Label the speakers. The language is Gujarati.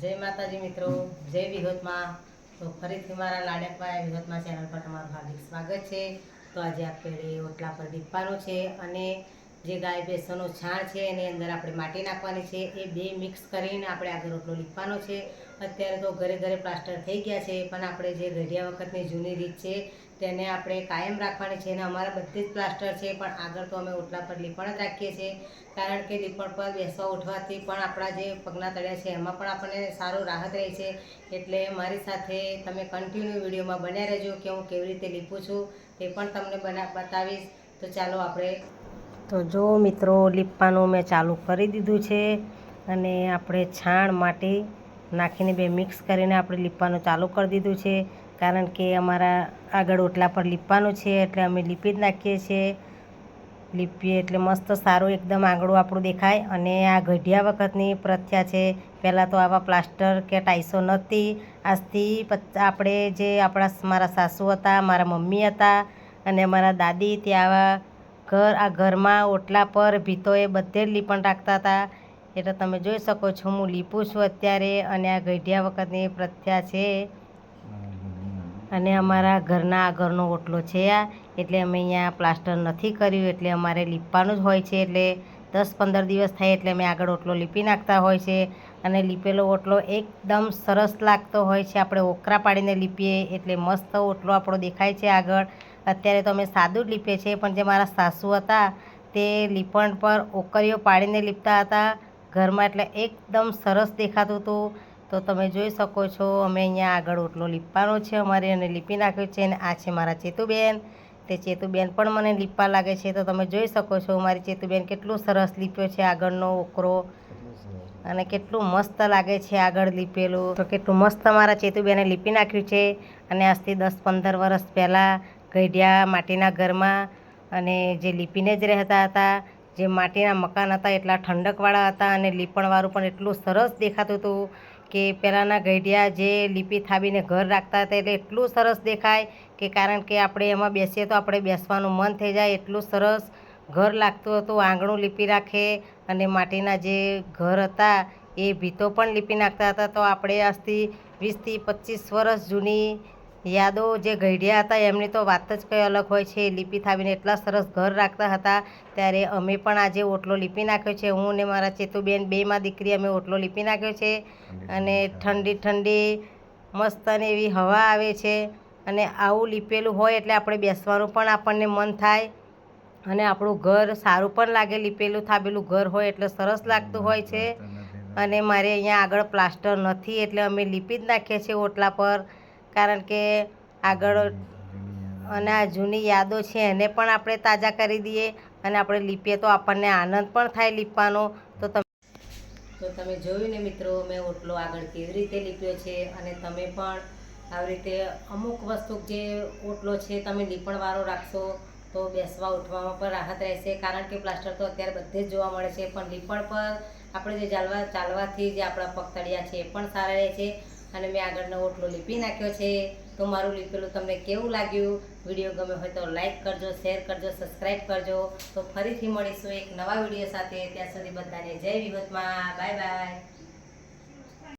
Speaker 1: જય માતાજી મિત્રો, જય વિહોતમાં. તો ફરીથી મારા લાડકભાઈ વિહોતમાં ચેનલ પર તમારું હાર્દિક સ્વાગત છે. તો આજે આપણે ઓટલા પર દીપવાનું છે અને જે ગાય, ભેંસોનું છાણ છે એની અંદર આપણે માટી નાખવાની છે. એ બે મિક્સ કરીને આપણે આગળ રોટલો લીપવાનો છે. અત્યારે તો ઘરે ઘરે પ્લાસ્ટર થઈ ગયા છે, પણ આપણે જે ગઢિયા વખતની જૂની રીત છે તેને આપણે કાયમ રાખવાની છે અને અમારા બધી જ પ્લાસ્ટર છે, પણ આગળ તો અમે ઓટલા પર લીપણ જ રાખીએ છીએ. કારણ કે લીપણ પર બેસવા ઉઠવાથી પણ આપણા જે પગના તળિયા છે, એમાં પણ આપણને સારું રાહત રહે છે. એટલે મારી સાથે તમે કન્ટિન્યુ વિડીયોમાં બન્યા રહેજો કે હું કેવી રીતે લીપું છું, તે પણ તમને બના, બતાવીશ. તો ચાલો આપણે તો જો મિત્રો, લીપવાનું મેં ચાલુ કરી દીધું છે અને આપણે છાણ માટી નાખીને બે મિક્સ કરીને આપણે લીપવાનું ચાલુ કરી દીધું છે. કારણ કે અમારા આગળ ઓટલા પર લીપવાનું છે, એટલે અમે લીપી જ નાખીએ છીએ. લીપીએ એટલે મસ્ત સારું એકદમ આંગળું આપણું દેખાય. અને આ ગઢિયા વખતની પ્રથા છે. પહેલાં તો આવા પ્લાસ્ટર કે ટાઈસો નહોતી. આજથી આપણે જે આપણા મારા સાસુ હતા, મારા મમ્મી હતા અને મારા દાદી ત્યાં આવા ઘર, આ ઘરમાં ઓટલા પર ભીતોએ બધે જ લીપણ રાખતા હતા. એટલે તમે જોઈ શકો છો, હું લીપું છું અત્યારે અને આ ગઢિયા વખતની પ્રથા છે. અને અમારા ઘરના આગળનો ઓટલો છે આ. એટલે અમે અહીંયા પ્લાસ્ટર નથી કર્યું, એટલે અમારે લીપવાનું જ હોય છે. એટલે દસ પંદર દિવસ થાય એટલે અમે આગળ ઓટલો લીપી નાખતા હોય છે. અને લીપેલો ઓટલો એકદમ સરસ લાગતો હોય છે. આપણે ઓકરા પાડીને લીપીએ એટલે મસ્ત ઓટલો આપણો દેખાય છે આગળ. અત્યારે તો અમે સાદું જ લીપીએ છીએ, પણ જે મારા સાસુ હતા તે લીપણ પર ઓકરીઓ પાડીને લીપતા હતા. ઘરમાં એટલે એકદમ સરસ દેખાતું હતું. તો તમે જોઈ શકો છો, અમે અહીંયા આગળ ઓટલો લીપવાનો છે અમારે અને લીપી નાખ્યો છે અને આ છે મારા ચેતુબેન. તે ચેતુબેન પણ મને લીપવા લાગે છે. તો તમે જોઈ શકો છો મારી ચેતુબેન કેટલું સરસ લીપ્યો છે આગળનો ઓકરો અને કેટલું મસ્ત લાગે છે આગળ લીપેલું. તો કેટલું મસ્ત મારા ચેતુબેને લીપી નાખ્યું છે અને આજથી દસ પંદર વર્ષ પહેલાં ગઢિયા માટીના ઘરમાં અને જે લીપીને જ રહેતા હતા, જે માટીના મકાન હતા એટલા ઠંડકવાળા હતા અને લીપણવાળું પણ એટલું સરસ દેખાતું હતું. કે પહેલાંના ગઢિયા જે લીપી થાબીને ઘર રાખતા હતા એટલે એટલું સરસ દેખાય કે કારણ કે આપણે એમાં બેસીએ તો આપણે બેસવાનું મન થઈ જાય એટલું સરસ ઘર લાગતું હતું, આંગણું લીપી રાખે અને માટીના જે ઘર હતા એ ભીતો પણ લીપી નાખતા હતા. તો આપણે આજથી વીસથી પચીસ વર્ષ જૂની યાદો જે ઘડ્યા હતા એમની તો વાત જ કંઈ અલગ હોય છે. લીપી થાવીને એટલા સરસ ઘર રાખતા હતા. ત્યારે અમે પણ આજે ઓટલો લીપી નાખ્યો છે. હું ને મારા ચેતુબેન બેમાં દીકરી અમે ઓટલો લીપી નાખ્યો છે. અને ઠંડી ઠંડી. મસ્ત અને એવી હવા આવે છે. અને આવું લીપેલું હોય એટલે આપણે બેસવાનું પણ આપણને મન થાય. અને આપણું ઘર સારું પણ લાગે. લીપેલું થાબેલું ઘર હોય એટલે સરસ લાગતું હોય છે. અને મારે અહીંયા આગળ પ્લાસ્ટર નથી એટલે અમે લીપી જ નાખીએ છીએ ઓટલા પર. કારણ કે આગળ અને આ જૂની યાદો છે, એને પણ આપણે તાજા કરી દઈએ અને આપણે લીપીએ તો આપણને આનંદ પણ થાય લીપવાનો. તો તમે તો તમે જોયું ને મિત્રો, મેં ઓટલો આગળ કેવી રીતે લીપ્યો છે અને તમે પણ આવી રીતે અમુક વસ્તુ જે ઓટલો છે તમે લીપણવાળો રાખશો તો બેસવા, ઉઠવામાં પણ રાહત રહેશે. કારણ કે પ્લાસ્ટર તો અત્યારે બધે જ જોવા મળે છે, પણ લીપણ પર આપણે જે ચાલવા ચાલવાથી જે આપણા પગતળિયા છે એ પણ સારા રહે છે. અને મેં આગળનો ઓટલો લીપી નાખ્યો છે. તો મારું લીપેલું તમને કેવું લાગ્યું? વીડિયો ગમે હોય તો લાઈક કરજો, શેર કરજો, સબસ્ક્રાઈબ કરજો. તો ફરીથી મળીશું એક નવા વીડિયો સાથે. ત્યાં સુધી બધાને જય વિગતમાં બાય બાય.